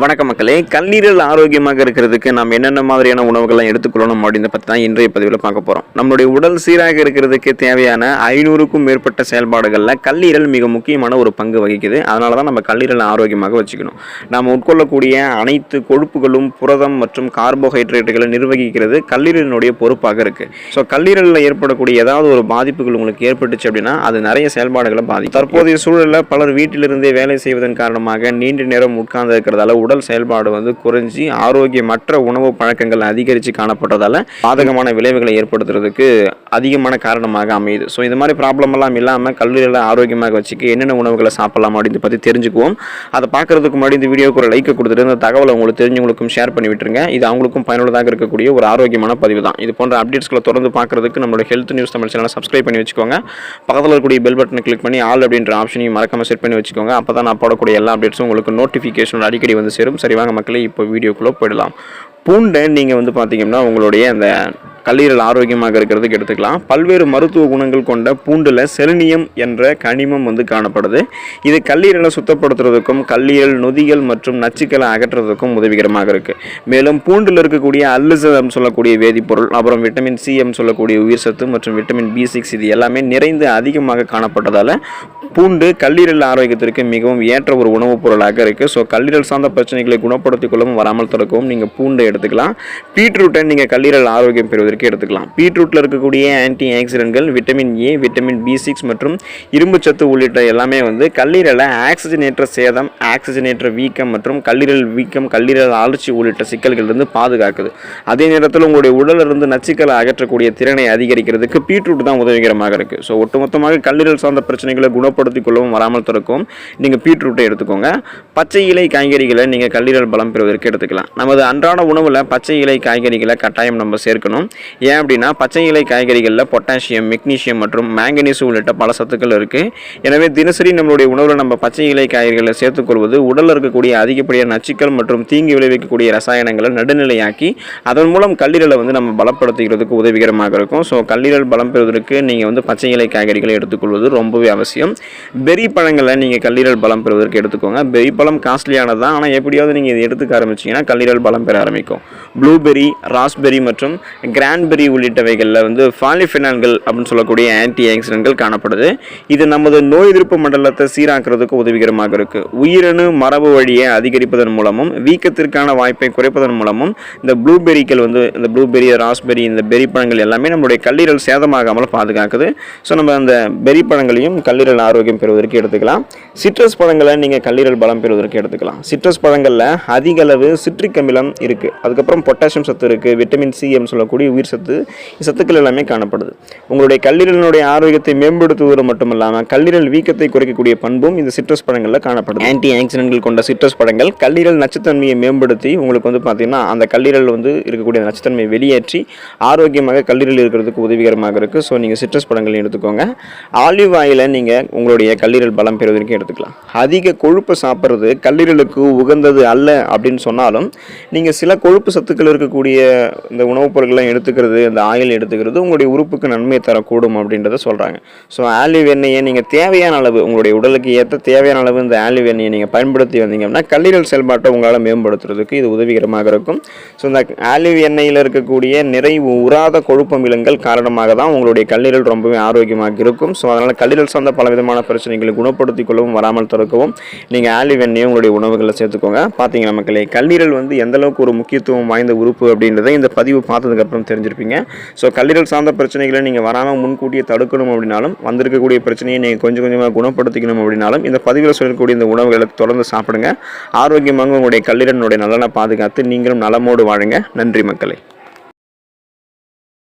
வணக்க மக்களே. கல்லீரல் ஆரோக்கியமாக இருக்கிறதுக்கு நாம் என்னென்ன மாதிரியான உணவுகள்லாம் எடுத்துக்கொள்ளணும் அப்படின்னு பற்றி தான் இன்றைய பதிவில் பார்க்க போகிறோம் நம்மளுடைய உடல் சீராக இருக்கிறதுக்கு தேவையான ஐநூறுக்கும் மேற்பட்ட செயல்பாடுகளில் கல்லீரல் மிக முக்கியமான ஒரு பங்கு வகிக்குது. அதனால தான் நம்ம கல்லீரலை ஆரோக்கியமாக வச்சுக்கணும். நாம் உட்கொள்ளக்கூடிய அனைத்து கொழுப்புகளும் புரதம் மற்றும் கார்போஹைட்ரேட்டுகளை நிர்வகிக்கிறது கல்லீரலினுடைய பொறுப்பாக இருக்குது ஸோ கல்லீரலில் ஏற்படக்கூடிய ஏதாவது ஒரு பாதிப்புகள் உங்களுக்கு ஏற்பட்டுச்சு அப்படின்னா அது நிறைய செயல்பாடுகளை பாதிக்கும். தற்போதைய சூழலில் பலர் வீட்டிலிருந்தே வேலை செய்வதன் காரணமாக நீண்ட நேரம் உட்கார்ந்து இருக்கிறதால உடல் செயல்பாடு வந்து குறைஞ்சி ஆரோக்கியமற்ற உணவு பழக்கங்கள் அதிகரித்து காணப்பட்டதால் பாதகமான விளைவுகளை ஏற்படுத்துறதுக்கு அதிகமான காரணமாக அமையுது. ஸோ இது மாதிரி ப்ராப்ளம் எல்லாம் இல்லாமல் கல்லூரியில் ஆரோக்கியமாக வச்சுக்க என்னென்ன உணவுகளை சாப்பிடலாம் அப்படின்னு பற்றி தெரிஞ்சுக்குவோம். அதை பார்க்குறதுக்கு முன்னாடி இந்த வீடியோக்கு ஒரு லைக் கொடுத்துட்டு இந்த தகவலை உங்களுக்கு தெரிஞ்சவங்களுக்கும் ஷேர் பண்ணி விட்டுருங்க. இது அவங்களுக்கும் பயனுள்ளதாக இருக்கக்கூடிய ஒரு ஆரோக்கியமான பதிவு தான். இது போன்ற அப்டேட்ஸ்களை தொடர்ந்து பார்க்குறதுக்கு நம்மளோட ஹெல்த் நியூஸ் தமிழ் சேனலை சப்ஸ்கிரைப் பண்ணி வச்சுக்கோங்க. பக்கத்தில் இருக்கக்கூடிய பெல் பட்டனை கிளிக் பண்ணி ஆல் அப்படின்ற ஆப்ஷனையும் மறக்காமல் செட் பண்ணி வச்சுக்கோங்க. அப்போ தான் நான் போடக்கூடிய எல்லா அப்டேட்ஸும் உங்களுக்கு நோட்டிஃபிகேஷன் அடிக்கடி வந்து சேரும். சரி வாங்க மக்களே இப்போ வீடியோக்குள்ளே போயிடலாம். பூண்டை நீங்கள் வந்து பார்த்தீங்கன்னா உங்களுடைய அந்த கல்லீரல் ஆரோக்கியமாக இருக்கிறதுக்கு எடுத்துக்கலாம். பல்வேறு மருத்துவ குணங்கள் கொண்ட பூண்டில் செலினியம் என்ற கனிமம் வந்து காணப்படுது. இது கல்லீரலை சுத்தப்படுத்துறதுக்கும் கல்லீரல் நொதிகள் மற்றும் நச்சுக்களை அகற்றுறதுக்கும் உதவிகரமாக இருக்குது மேலும் பூண்டில் இருக்கக்கூடிய அல்லுசம் சொல்லக்கூடிய வேதிப்பொருள் அப்புறம் விட்டமின் சி எம் சொல்லக்கூடிய உயிர் சத்து மற்றும் விட்டமின் பி சிக்ஸ் இது எல்லாமே நிறைந்து அதிகமாக காணப்பட்டதால் பூண்டு கல்லீரல் ஆரோக்கியத்திற்கு மிகவும் ஏற்ற ஒரு உணவுப் பொருளாக இருக்குது ஸோ கல்லீரல் சார்ந்த பிரச்சனைகளை குணப்படுத்திக் கொள்ளவும் வராமல் தடுக்கவும் நீங்கள் பூண்டை எடுத்துக்கலாம். பீட்ரூட்டை நீங்கள் கல்லீரல் ஆரோக்கியம் பெறுவதற்கு எடுத்துக்கலாம். பீட்ரூட்டில் இருக்கக்கூடிய anti ஆக்சிடென்ட்கள் vitamin A vitamin B six மற்றும் இரும்புச்சத்து உள்ளிட்ட எல்லாமே வந்து கல்லீரலை ஆக்சிஜனேற்ற சேதம் ஆக்சிஜனேற்ற வீக்கம் மற்றும் கல்லீரல் வீக்கம் கல்லீரல் ஆழ்ச்சி உள்ளிட்ட சிக்கல்களிலிருந்து பாதுகாக்குது. அதே நேரத்தில் உங்களுடைய உடலிலிருந்து நச்சுக்களை அகற்றக்கூடிய திறனை அதிகரிக்கிறதுக்கு பீட்ரூட் தான் உதவிகரமாக இருக்குது ஸோ ஒட்டுமொத்தமாக கல்லீரல் சார்ந்த பிரச்சனைகளை குணப்படுத்திக் கொள்ளவும் வராமல் திறக்கும் நீங்கள் பீட்ரூட்டை எடுத்துக்கோங்க. பச்சை இலை காய்கறிகளை நீங்கள் கல்லீரல் பலம் பெறுவதற்கு எடுத்துக்கலாம். நமது அன்றாட உணவு உணவில் பச்சை இலை காய்கறிகளை கட்டாயம் நம்ம சேர்க்கணும். ஏன் அப்படின்னா பச்சை இலை காய்கறிகளில் பொட்டாசியம் மெக்னீசியம் மற்றும் மேங்கனீஸ் உள்ளிட்ட பல சத்துக்கள் இருக்குது எனவே தினசரி நம்மளுடைய உணவில் நம்ம பச்சை இலை காய்கறிகளை சேர்த்துக்கொள்வது உடலில் இருக்கக்கூடிய அதிகப்படியான நச்சுக்கள் மற்றும் தீங்கு விளைவிக்கக்கூடிய ரசாயனங்களை நடுநிலையாக்கி அதன் மூலம் கல்லீரலை வந்து நம்ம பலப்படுத்துகிறதுக்கு உதவிகரமாக இருக்கும். ஸோ கல்லீரல் பலம் பெறுவதற்கு நீங்கள் வந்து பச்சை இலை காய்கறிகளை எடுத்துக்கொள்வது ரொம்பவே அவசியம். பெரி பழங்களை நீங்கள் கல்லீரல் பலம் பெறுவதற்கு எடுத்துக்கோங்க. பெரி பழம் காஸ்ட்லியானது தான் ஆனால் எப்படியாவது நீங்கள் இதை எடுத்துக்க ஆரம்பிச்சீங்கன்னா கல்லீரல் பலம் பெற ஆரம்பிக்கும். ப்ளூபெரி ராஸ்பெரி மற்றும் கிரான்பெரி உள்ளிட்டவைகளில் வந்து ஃபாலிஃபினான்கள் அப்படின்னு சொல்லக்கூடிய ஆன்டி ஆக்சிடென்ட்கள் காணப்படுது. இது நமது நோய் எதிர்ப்பு மண்டலத்தை சீராக்கிறதுக்கு உதவிகரமாக இருக்குது உயிரணு மரபு வழியை அதிகரிப்பதன் மூலமும் வீக்கத்திற்கான வாய்ப்பை குறைப்பதன் மூலமும் இந்த ப்ளூபெரிக்கள் வந்து இந்த ப்ளூபெரி ராஸ்பெரி இந்த பெரி பழங்கள் எல்லாமே நம்மளுடைய கல்லீரல் சேதமாகாமல் பாதுகாக்குது. ஸோ நம்ம அந்த பெரி பழங்களையும் கல்லீரல் ஆரோக்கியம் பெறுவதற்கு எடுத்துக்கலாம். சிட்ரஸ் பழங்களை நீங்கள் கல்லீரல் பலம் பெறுவதற்கு எடுத்துக்கலாம். சிட்ரஸ் பழங்களில் அதிக அளவு சிட்ரிக் அமிலம் இருக்குது அதுக்கப்புறம் பொட்டாசியம் சத்து இருக்குது விட்டமின் சி எம் சொல்லக்கூடிய உயிர் சத்து சத்துக்கள் எல்லாமே காணப்படுது. உங்களுடைய கல்லீரலினுடைய ஆரோக்கியத்தை மேம்படுத்துவது மட்டும் இல்லாமல் கல்லீரல் வீக்கத்தை குறைக்கக்கூடிய பண்பும் இந்த சிட்ரஸ் பழங்களில் காணப்படுது. ஆன்டி ஆக்சிடென்ட்கள் கொண்ட சிட்ரஸ் பழங்கள் கல்லீரல் நச்சுத்தன்மையை மேம்படுத்தி உங்களுக்கு வந்து பார்த்தீங்கன்னா அந்த கல்லீரல் வந்து இருக்கக்கூடிய நச்சுத்தன்மையை வெளியேற்றி ஆரோக்கியமாக கல்லீரல் இருக்கிறதுக்கு உதவிகரமாக இருக்குது ஸோ நீங்கள் சிட்ரஸ் பழங்கள் எடுத்துக்கோங்க. ஆலிவ் ஆயிலை நீங்கள் உங்களுடைய கல்லீரல் பலம் பெறுவதற்கு எடுத்துக்கலாம். அதிக கொழுப்பை சாப்பிட்றது கல்லீரலுக்கு உகந்தது அல்ல அப்படின்னு சொன்னாலும் நீங்கள் சில கொழுப்பு சத்துக்கள் இருக்கக்கூடிய இந்த உணவுப் பொருட்கள்லாம் எடுத்துக்கிறது இந்த ஆயில் எடுத்துக்கிறது உங்களுடைய உறுப்புக்கு நன்மை தரக்கூடும் அப்படின்றத சொல்கிறாங்க ஸோ ஆலிவ் எண்ணெயை நீங்கள் தேவையான அளவு உங்களுடைய உடலுக்கு ஏற்ற தேவையான அளவு இந்த ஆலிவ் எண்ணெயை நீங்கள் பயன்படுத்தி வந்தீங்கன்னா கல்லீரல் செயல்பாட்டை உங்களால் மேம்படுத்துறதுக்கு இது உதவிகரமாக இருக்கும். ஸோ இந்த ஆலிவ் எண்ணெயில் இருக்கக்கூடிய நிறைவு உறாத கொழுப்பு அமிலங்கள் காரணமாக தான் உங்களுடைய கல்லீரல் ரொம்பவே ஆரோக்கியமாக இருக்கும். ஸோ அதனால் கல்லீரல் சார்ந்த பல விதமான பிரச்சனைகளை குணப்படுத்திக் கொள்ளவும் வராமல் தடுக்கவும் நீங்கள் ஆலிவ் எண்ணெயை உங்களுடைய உணவுகளில் சேர்த்துக்கோங்க. பார்த்தீங்கன்னா மக்களே கல்லீரல் வந்து எந்தளவுக்கு ஒரு முக்கிய முக்கியத்துவம் வாய்ந்த உறுப்பு அப்படின்றத இந்த பதிவு பார்த்ததுக்கப்புறம் தெரிஞ்சிருப்பீங்க. ஸோ கல்லீரல் சார்ந்த பிரச்சனைகளை நீங்கள் வராமல் முன்கூட்டியே தடுக்கணும் அப்படின்னாலும் வந்திருக்கக்கூடிய பிரச்சனையை நீங்கள் கொஞ்சம் கொஞ்சமாக குணப்படுத்திக்கணும் அப்படின்னாலும் இந்த பதிவில் சொல்லக்கூடிய இந்த உணவுகளை தொடர்ந்து சாப்பிடுங்க. ஆரோக்கியமாக உங்களுடைய கல்லீரலினுடைய நலனை பாதுகாத்து நீங்களும் நலமோடு வாழுங்க. நன்றி மக்களை.